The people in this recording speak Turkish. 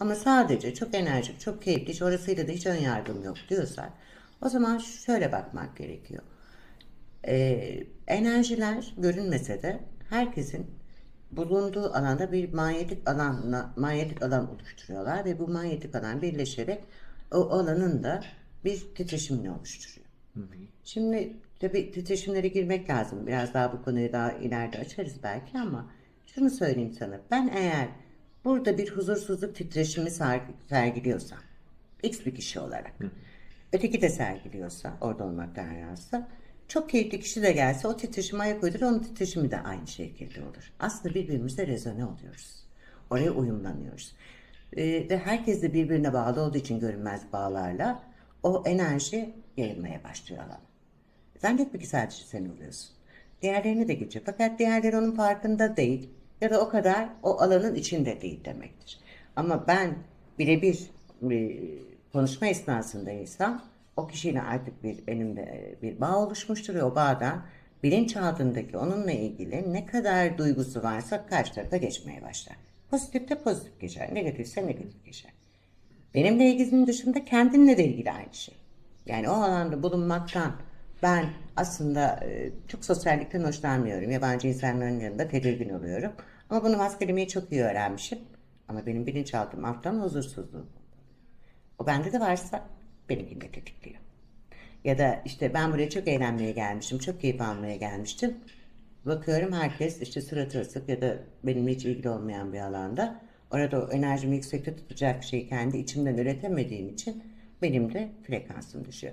Ama sadece çok enerjik, çok keyifli, hiç orasıyla da hiç ön yargım yok diyorsan o zaman şöyle bakmak gerekiyor. Ee, enerjiler görünmese de herkesin bulunduğu alanda bir manyetik alanla manyetik alan oluşturuyorlar ve bu manyetik alan birleşerek o alanın da bir titreşimini oluşturuyor. Şimdi tabii titreşimlere girmek lazım. Biraz daha bu konuyu daha ileride açarız belki ama şunu söyleyeyim sana. Ben eğer burada bir huzursuzluk titreşimi ser- sergiliyorsam X bir kişi olarak öteki de sergiliyorsa orada olmaktan razsa çok keyifli kişi de gelse o titreşime ayak uydurur onun titreşimi de aynı şekilde olur. Aslında birbirimize rezone oluyoruz. Oraya uyumlanıyoruz. Ee, ve herkes de birbirine bağlı olduğu için görünmez bağlarla o enerji yayılmaya başlıyor alana. Zannetme ki sadece sen oluyorsun. Diğerlerini de geçiyor. Fakat diğerleri onun farkında değil ya da o kadar o alanın içinde değil demektir. Ama ben birebir e, konuşma esnasındaysam o kişiyle artık bir benimle e, bir bağ oluşmuştur ve o bağdan bilinçaltındaki onunla ilgili ne kadar duygusu varsa karşı tarafa geçmeye başlar. Pozitif de pozitif geçer, negatifse negatif geçer. Benimle ilginin dışında kendimle de ilgili aynı şey. Yani o alanda bulunmaktan ben aslında e, çok sosyallikten hoşlanmıyorum. Yabancı insanların yanında tedirgin oluyorum. Ama bunu maskelemeyi çok iyi öğrenmişim. Ama benim bilinçaltım alttan huzursuzluğum. O bende de varsa benimkini de tetikliyor. Ya da işte ben buraya çok eğlenmeye gelmişim, çok keyif almaya gelmiştim. Bakıyorum herkes işte suratı asık ya da benimle hiç ilgili olmayan bir alanda. Orada o enerjimi yüksekte tutacak şeyi kendi içimden üretemediğim için benim de frekansım düşüyor.